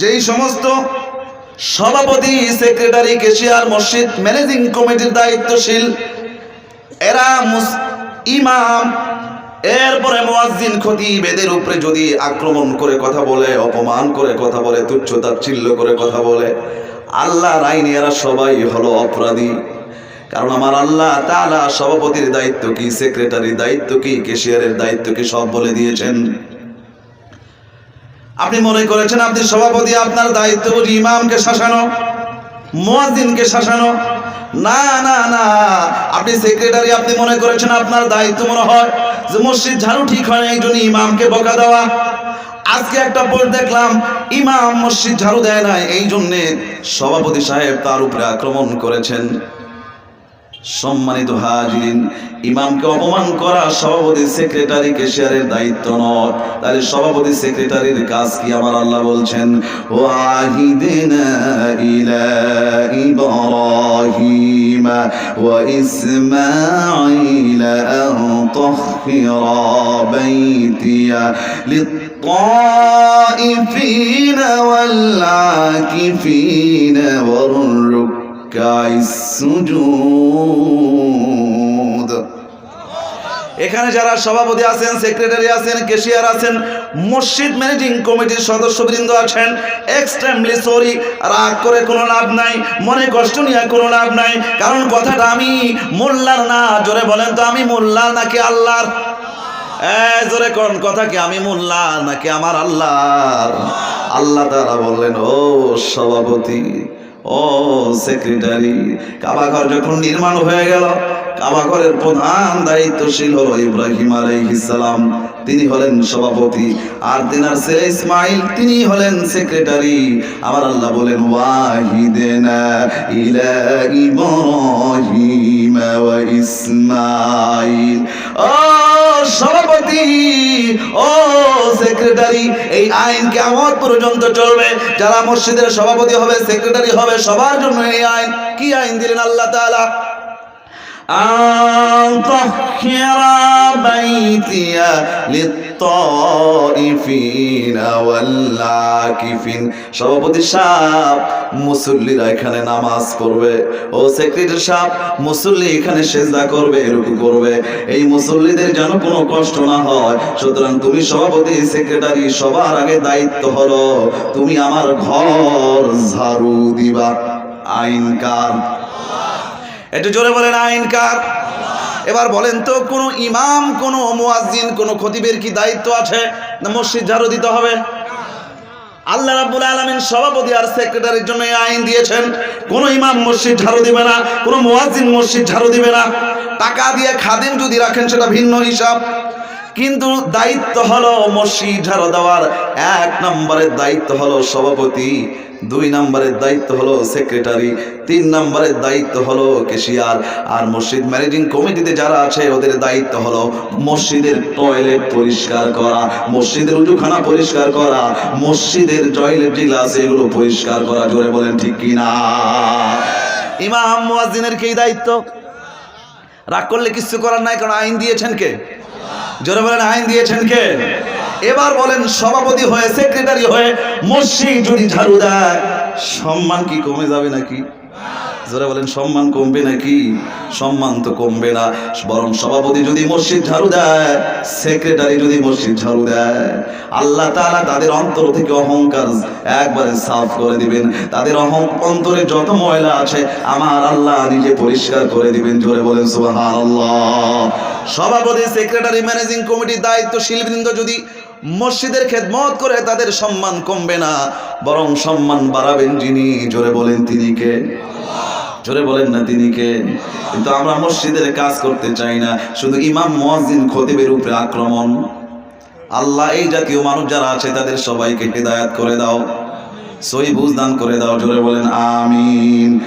যেই সমস্ত সভাপতি সেক্রেটারি কেশিয়ার মসজিদ ম্যানেজিং কমিটির দায়িত্বশীল, এরা ইমাম, এরপরে মুয়াজ্জিন খতিব এদের উপরে যদি আক্রমণ করে কথা বলে, অপমান করে কথা বলে, তুচ্ছ তাচ্ছিল্য করে কথা বলে আল্লাহর আইনে এরা সবাই হলো অপরাধী। কারণ আমার আল্লাহ তাআলা সভাপতির দায়িত্ব কি সেক্রেটারির দায়িত্ব কি কেশিয়ারের দায়িত্ব কি, সব বলে দিয়েছেন। আপনি মনে করেছেন আপনি সভাপতি, আপনার দায়িত্ব বুঝি ইমামকে শাসানো, মুয়াজ্জিনকে শাসানো? না না না। আপনি সেক্রেটারি, আপনি মনে করেছেন আপনার দায়িত্ব মনে হয় যে মসজিদ ঝাড়ু ঠিক হয় না, এই জন্য ইমামকে বকা দেওয়া। আজকে একটা পোস্ট দেখলাম, ইমাম মসজিদ ঝাড়ু দেয় না এই জন্যে সভাপতি সাহেব তার উপরে আক্রমণ করেছেন। সম্মানিত হাজিরিন ইমামকে অপমান করা সভাপতি সেক্রেটারি কেশিয়ারের দায়িত্ব নয় তাহলে সভাপতি সেক্রেটারির কাজ কি আমার আল্লাহ বলছেন ওয়াহিদিনা ইলা ইব্রাহিম ওয়া ইসমাঈল আন তাহহিরা বাইতিয়া للطائفين والعاكفين والركع এখানে যারা সভাপতি আছেন সেক্রেটারি আছেন কেশিয়ার আছেন, মসজিদ ম্যানেজিং কমিটির সদস্যবৃন্দ আছেন এক্সট্রিমলি সরি রাগ করে কোনো লাভ নাই, মনে কষ্ট নিয়ে কোনো লাভ নাই, কারণ কথাটা আমি মোল্লার না, জোরে বলেন তো আমি মোল্লার নাকি আল্লাহর? জোরে কোন কথা কি আমি মোল্লা নাকি আমার আল্লাহর? আল্লাহ তারা বললেন, ও সভাপতি ও সেক্রেটারি, কাবাঘর যখন নির্মাণ হয়ে গেল, কাবাঘরের প্রধান দায়িত্বশীল হলো ইব্রাহিম আলাইহিস সালাম। তিনি হলেন সভাপতি আর তিনার ছেলে ইসমাইল, তিনি হলেন সেক্রেটারি। আমার আল্লাহ বলেন, ওয়াহিদেনা ইলা ইব্রাহিম ওয়া ইসমাইল। ও সভাপতি, ও সেক্রেটারি এই আইন কেমন পর্যন্ত চলবে? যারা মসজিদের সভাপতি হবে সেক্রেটারি হবে, সবার জন্য এই আইন। কি আইন দিলেন আল্লাহ তাআলা? أن طهر بيتي للطائفين والعاكفين সভাপতি সাহেব মুসল্লিরা এখানে নামাজ পড়বে ও সেক্রেটারি সাহেব মুসল্লি এখানে সেজদা করবে রুকু করবে এই মুসল্লিদের যেন কোনো কষ্ট না হয় সুতরাং তুমি সভাপতি সেক্রেটারি সবার আগে দায়িত্ব হলো তুমি আমার ঘর ঝাড়ু দিবা আইন কার একটু জোরে বলেন, আইন কার? এবার বলেন তো, কোনো ইমাম, কোনো মুয়াজ্জিন, কোনো খতিবের কি দায়িত্ব আছে? না মসজিদ ঝাড়ু দিতে হবে? আল্লাহ রাব্বুল আলামিন সভাপতি আর সেক্রেটারির জন্য এই আইন দিয়েছেন। কোন ইমাম মসজিদ ঝাড়ু দিবে না, কোন মুয়াজ্জিন মসজিদ ঝাড়ু দিবে না। টাকা দিয়ে খাদিম যদি রাখেন, সেটা ভিন্ন হিসাব। কিন্তু দায়িত্ব হলো মসজিদ ঝাড়ু দেওয়ার। এক নম্বরের দায়িত্ব হলো সভাপতি। দুই নম্বরের দায়িত্ব হলো সেক্রেটারি, তিন নম্বরের দায়িত্ব হলো কেশিয়ার। আর মসজিদ ম্যানেজিং কমিটিতে যারা আছে, ওদের দায়িত্ব হলো মসজিদের টয়লেট পরিষ্কার করা, মসজিদের উজুখানা পরিষ্কার করা, মসজিদের টয়লেট যেগুলো আছে এগুলো পরিষ্কার করা, জোরে বলেন ঠিক কিনা ইমাম মুয়াজ্জিনের কি দায়িত্ব? রাগ করলে কিছু করার নাই, কারণ আইন দিয়েছেন কে? জোরে বলেন, আইন দিয়েছেন কে? এবার বলেন, সভাপতি হয়ে, সেক্রেটারি হয়ে মসজিদ যদি ঝাড়ু দেয়, সম্মান কি কমে যাবে নাকি? বলেন, সম্মান কমবে নাকি? সম্মান তো কমবে না। বরং সভাপতি যদি মসজিদ ঝাড়ু দেয়, সেক্রেটারি যদি মসজিদ ঝাড়ু দেয়, আল্লাহ তাআলা তাদের অন্তর থেকে অহংকার একবারে সাফ করে দিবেন। তাদের অহং, অন্তরে যত ময়লা আছে, আমার আল্লাহ নিজে পরিষ্কার করে দিবেন। জোরে বলেন, সুবহানাল্লাহ। সভাপতি, সেক্রেটারি, ম্যানেজিং কমিটির দায়িত্বশীল বৃন্দ যদি মসজিদের খেদমত করে তাদের সম্মান কমবে না, বরং সম্মান বাড়াবেন যিনি। জোরে বলেন তিনি কে? জোরে বলেন না তিনি কে? কিন্তু আমরা মসজিদের কাজ করতে চাই না, শুধু ইমাম, মুয়াজ্জিন, খতিবের উপরে আক্রমণ। আল্লাহ এই জাতীয় মানুষ যারা আছে, তাদের সবাইকে হেদায়াত করে দাও। সই বুঝদান করে দাও, জোরে বলেন, আমিন।